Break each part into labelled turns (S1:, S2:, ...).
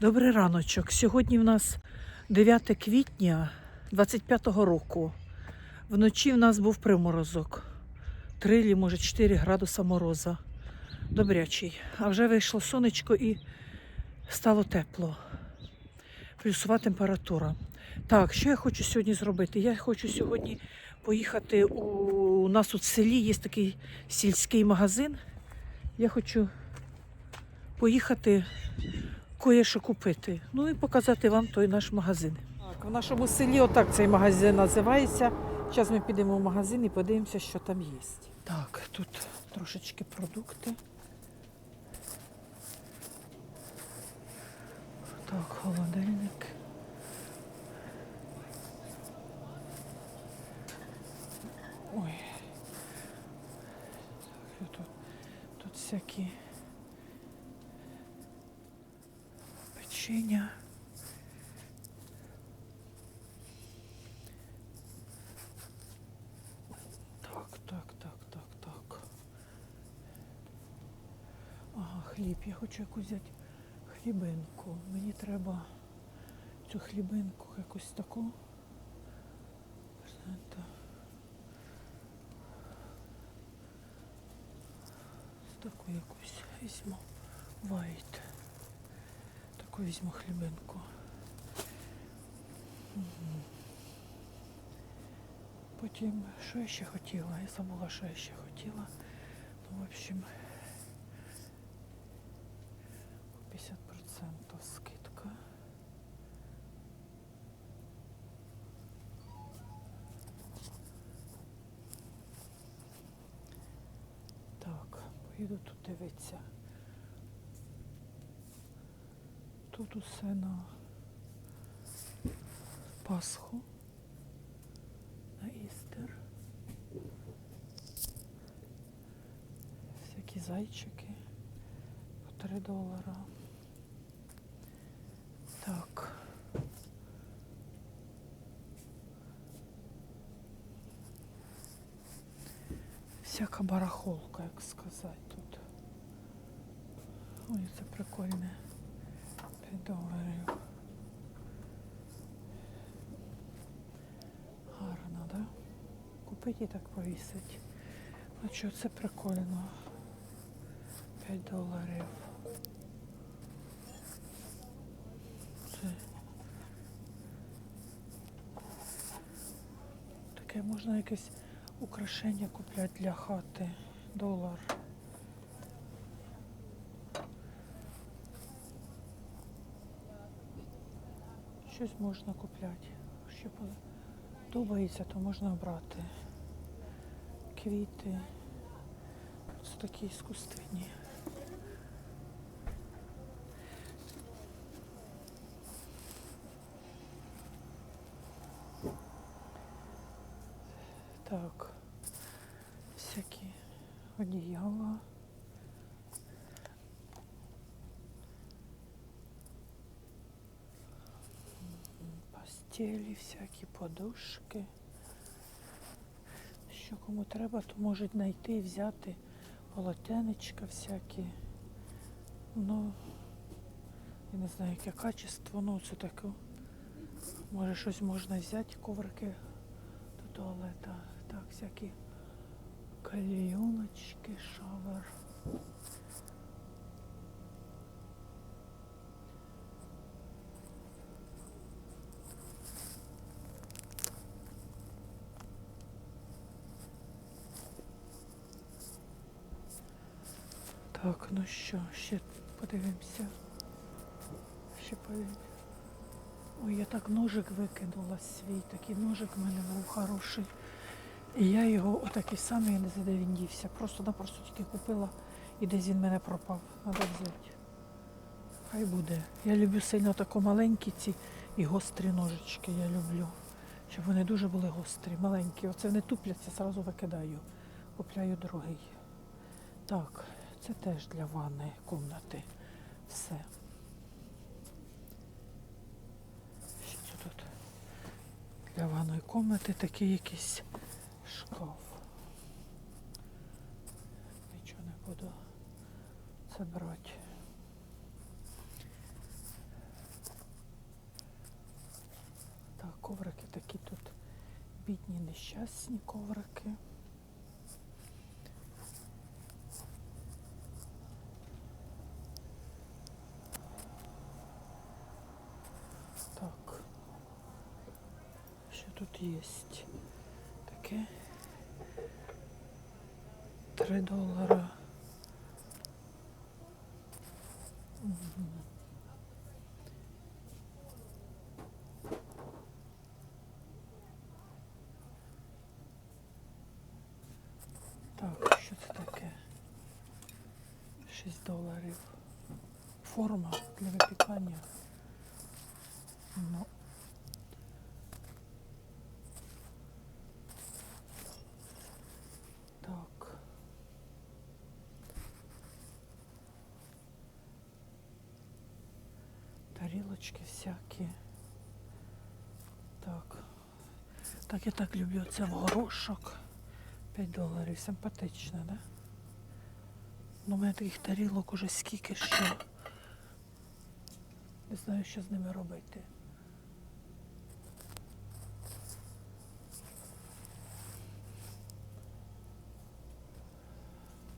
S1: Добрий раночок. Сьогодні в нас 9 квітня 25-го року. Вночі в нас був приморозок. 3 може 4 градуса мороза. Добрячий. А вже вийшло сонечко і стало тепло. Плюсова температура. Так, що я хочу сьогодні зробити? Я хочу сьогодні поїхати у, у нас в селі є такий сільський магазин. Я хочу поїхати кое-що купити. Ну і показати вам той наш магазин. Так, в нашому селі отак цей магазин називається. Зараз ми підемо в магазин і подивимося, що там є. Так, тут трошечки продукти. Так, холодильник. Ой. Тут, тут всякі печення. Так, так, так, так, так. Ага, хліб. Я хочу якусь взяти хлібинку. Мені треба цю хлібинку якусь таку. Знаєте, Таку якусь візьму. Вайт. Таку візьму хлібинку. Потім, що я ще хотіла? Я забула, що я ще хотіла. Ну, в общем, 50% скидка. Так, поїду тут дивитися. Тут усе на Пасху, на Істер. Всякі зайчики по 3 долара. Так. Всяка барахолка, як сказати тут. Ой, це прикольне. 5 доларів. Гарно, да? Купити і так повісить. А що це прикольно? 5 доларів. Це таке можна якесь украшення купляти для хати. Долар. Щось можна купляти. Що подобається, то можна брати. Квіти. Ось такі іскусственні. Так. Всякі одіяла. Постелі, всякі подушки. Що кому треба, то можуть знайти і взяти полотенечка всякі. Ну, я не знаю, яке качество, ну це таке. Може щось можна взяти, коврики до туалета. Так, всякі кальйоночки, Так, ну що, ще подивимося. Ще подивимося. Ой, я так ножик викинула свій, такий ножик в мене був хороший. І я його отакий самий, я не знаю, де він дівся. Просто-напросто тільки купила і десь він мене пропав. Треба взяти. Хай буде. Я люблю сильно тако маленькі ці і гострі ножички. Я люблю. Щоб вони дуже були гострі, маленькі. Оце вони тупляться, зразу викидаю. Купляю другий. Так, це теж для ванної кімнати все. Що тут? Для ванної комнати такий якийсь шкаф. Нічого не буду це брати. Так, коврики такі тут бідні, нещасні коврики. Три долара. Так, що це таке? 6 доларів. Форма для випікання. Ну. Так. Тарілочки всякі. Так. Так, я так люблю це в горошок. 5 доларів. Симпатично, да? Ну, у мене таких тарілок уже скільки що. Не знаю, що з ними робити.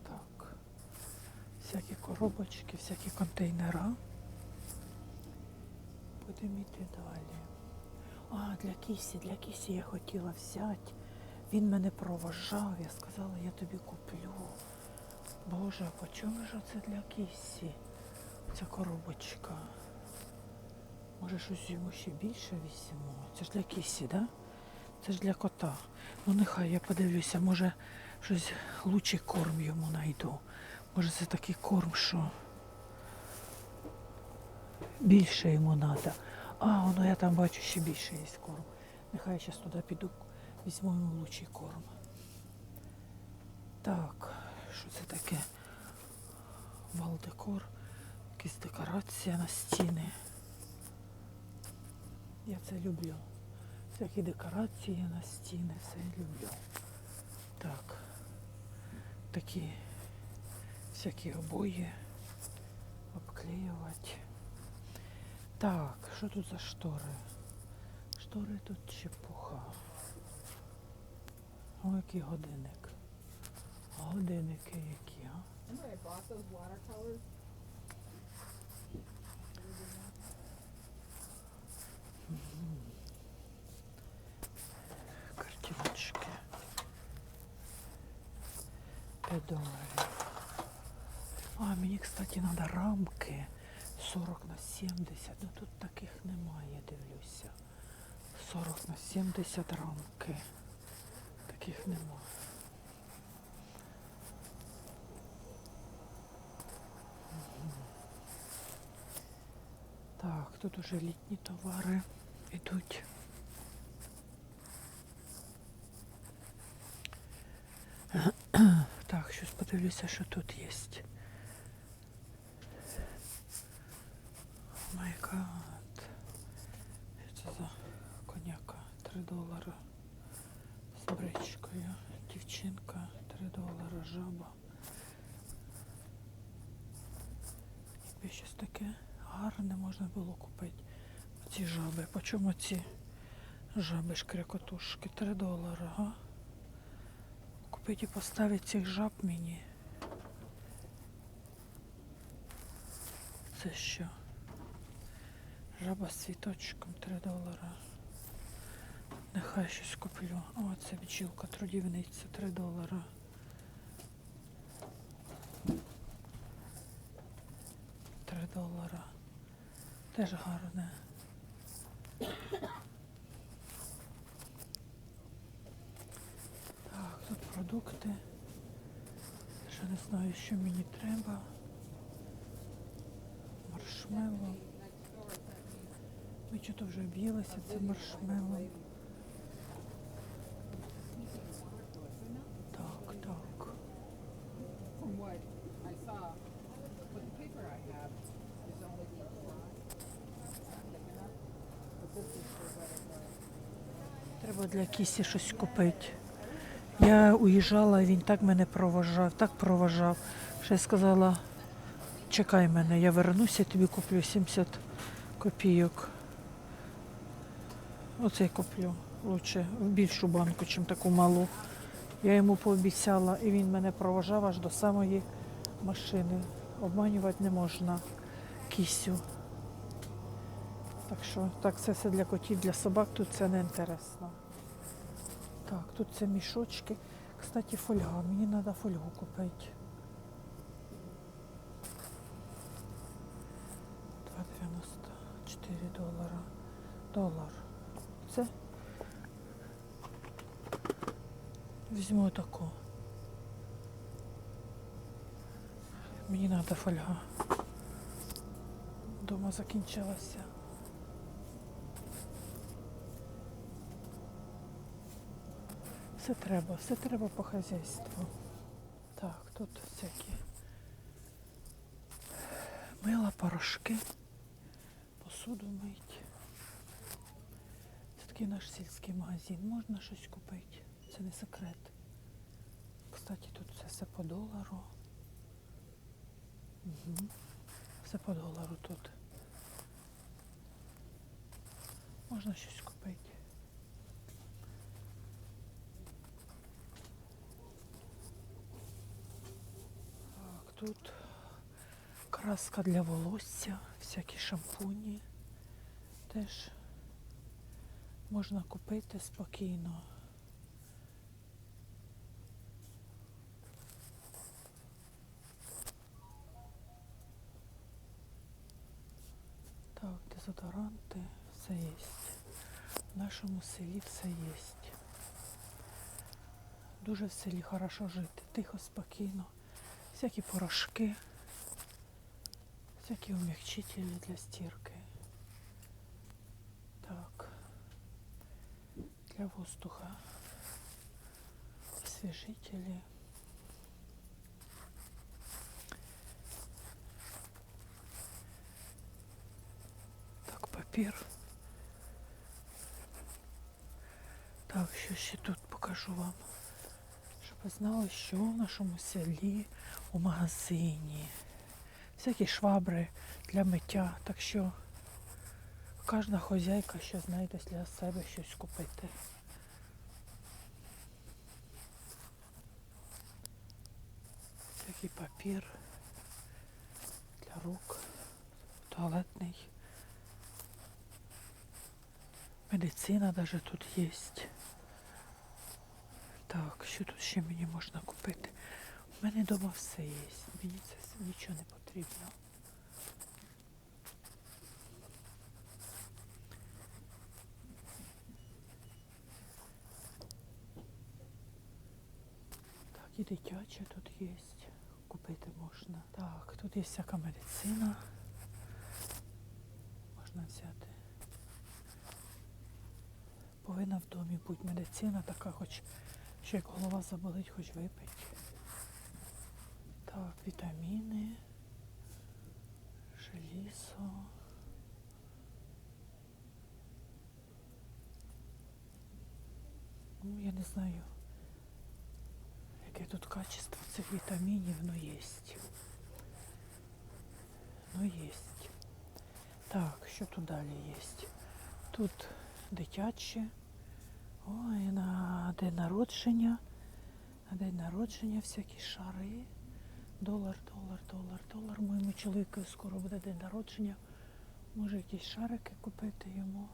S1: Так. Всякі коробочки, всякі контейнера. Будемо йти далі. А, для кісі, для кісі я хотіла взяти. Він мене проважав, я сказала, я тобі куплю. Боже, а по чому ж це для кісі? Ця коробочка. Може щось йому ще більше візьму. Це ж для кісі, да? Це ж для кота. Ну нехай я подивлюся, може щось лучший корм йому знайду. Може це такий корм, що більше йому треба. А, воно я там бачу ще більше є корм. Нехай я зараз туди піду, візьму йому лучший корм. Так, що це таке? Валдекор, якась декорація на стіни. Я це люблю. Всякі декорації на стіни, все люблю. Так. Такі всякі обої обклеювати. Так, що тут за штори? Штори тут чепуха. О, який годинник. Годинники які, а? Картиночки. 5 доларів. А, мені, кстати, треба рамки 40 на 70. Ну тут таких немає, дивлюся. 40 на 70 рамки. Таких немає. Так, тут уже літні товари йдуть. Так, щось подивлюся, що тут є. Май це за коняка? 3 долари з бричкою. Дівчинка, 3 долари, жаба. Якби щось таке гарне можна було купити. Ці жаби. По чому ці жаби шкрякотушки? 3 долари, га? Купити і поставити цих жаб мені. Це що? Жаба з цвіточком 3 долара. Нехай щось куплю. О, це бджілка, трудівниця 3 долара. Три долара. Теж гарне. Так, тут продукти. Ще не знаю, що мені треба.
S2: Thick enough. But this is for better.
S1: Треба для кісі щось купити. Я уїжджала, він так мене проважав, так проважав, що я сказала, чекай мене, я вернуся, тобі куплю 70 копійок. Оце куплю. лучше в більшу банку, ніж таку малу. Я йому пообіцяла, і він мене проважав аж до самої машини. Обманювати не можна кісю. Так що, так, це все для котів, для собак, тут це не інтересно. Так, тут це мішочки. Кстати, фольга. Мені треба фольгу купити. 2,94 долара. Долар. Це візьму таку. Мені треба фольга. Дома закінчилася. Все треба, все треба по хазяйству. Так, тут всякі мила, порошки, посуду мить. Це такий наш сільський магазин. Можна щось купити. Це не секрет. Кстати, тут все, все по долару. Угу. Все по долару тут. Можна щось купити. Так, тут краска для волосся, всякі шампуні. Теж можна купити спокійно. Так, дезодоранти, все є. В нашому селі все є. Дуже в селі хорошо жити, тихо, спокійно. Всякі порошки, всякі умягчителі для стірки. Так. Для воздуха. Освежители. Так, папір. Так, що ще тут покажу вам. Щоб ви знали, що в нашому селі у магазині. Всякі швабри для миття. Так що кожна хозяйка ще знайде для себе щось купити. Всякий папір для рук, туалетний. Медицина даже тут є. Так, що тут ще мені можна купити? У мене вдома все є. Мені це нічого не потрібно. Так, і дитяче тут є. Купити можна. Так, тут є всяка медицина. Можна взяти. Повинна в домі бути медицина така, хоч що як голова заболить, хоч випить. Так, вітаміни, желізо. Ну, я не знаю, яке тут качество цих вітамінів, но є. Ну є. Так, що тут далі є? Тут дитяче. Ой, на день народження. На день народження всякі шари. Долар, долар, долар, долар. Моєму чоловіку скоро буде день народження. Може якісь шарики купити йому.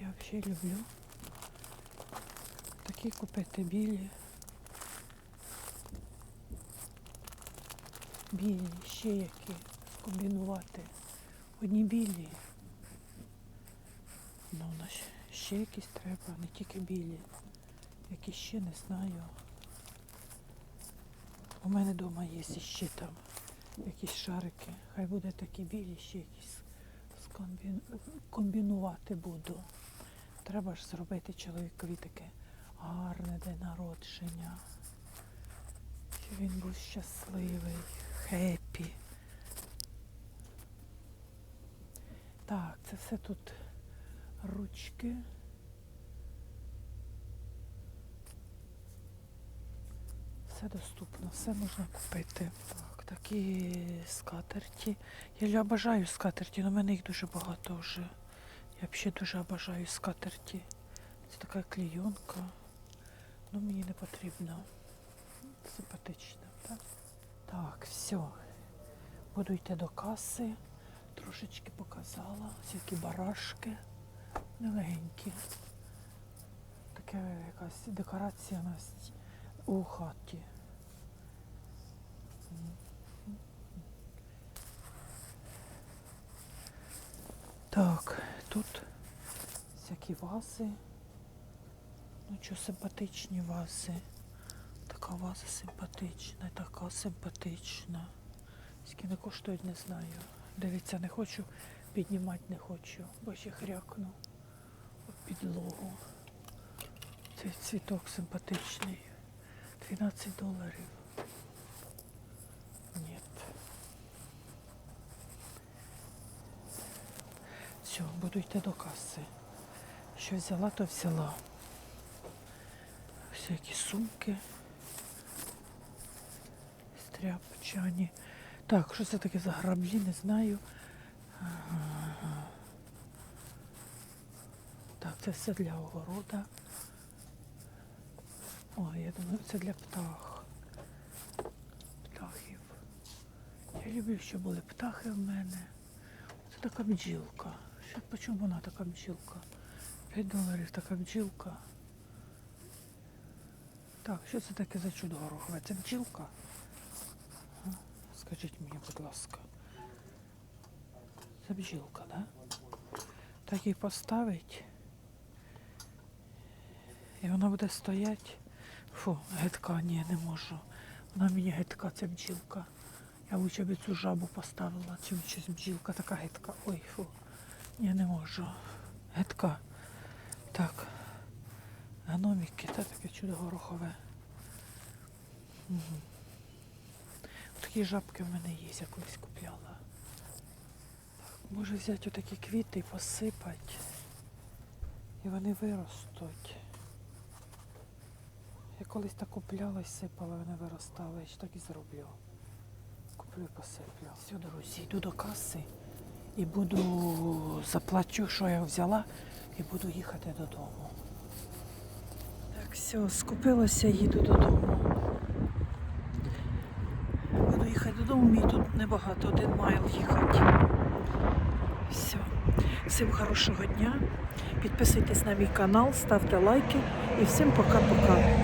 S1: Я взагалі люблю. Такі купити білі. Білі, ще які скомбінувати. Одні білі. Ну, на щ- ще якісь треба, не тільки білі. Які ще не знаю. У мене вдома є ще там якісь шарики. Хай буде такі білі, ще якісь скомбі... комбінувати буду. Треба ж зробити чоловікові таке гарне день народження. Щоб він був щасливий, хеппі. Так, це все тут ручки. Все доступно, все можна купити. Так, такі скатерті. Я бажаю скатерті, але в мене їх дуже багато вже. Я взагалі дуже обожаю скатерті. Це така клейонка. Ну мені не потрібно. Симпатично, так? Так, все. Буду йти до каси. Трошечки показала. Всякі барашки. Нелегенькі. Таке якась декорація у нас у хаті. Так, тут всякі вази. Ну що, симпатичні вази. Така ваза симпатична, така симпатична. Скільки не коштують, не знаю. Дивіться, не хочу, піднімати не хочу, бо ще хрякну підлогу. Цей цвіток симпатичний. 12 доларів. Ні. Все, буду йти до каси. Що взяла, то взяла. Всякі сумки. Стряпчані. Так, що це таке за граблі, не знаю. Ага. Так, це все для огорода. О, я думаю, це для птах. Птахів. Я люблю, щоб були птахи в мене. Це така бджілка. Що, по чому вона така бджілка? 5 доларів така бджілка. Так, що це таке за чудо горохове? Це бджілка? Скажіть мені, будь ласка. Це бджілка, да? Так її поставить. І вона буде стояти. Фу, гидка, ні, не можу. Вона мені гидка, це бджілка. Я лучше б цю жабу поставила, чим щось бджілка така гидка. Ой, фу. Я не можу. Гидка. Так. Гноміки, це таке чудо горохове. Угу. Такі жабки в мене є, я колись купляла. Так, може взяти отакі квіти і посипати. І вони виростуть. Я колись так купляла і сипала, вони виростали. Я ж так і зроблю. Куплю і посиплю. Все, друзі, йду до каси і буду заплачу, що я взяла, і буду їхати додому. Так, все, скупилася, їду додому. Буду їхати додому, мені тут небагато, один майл їхати. Все. Всім хорошого дня. Підписуйтесь на мій канал, ставте лайки і всім пока-пока.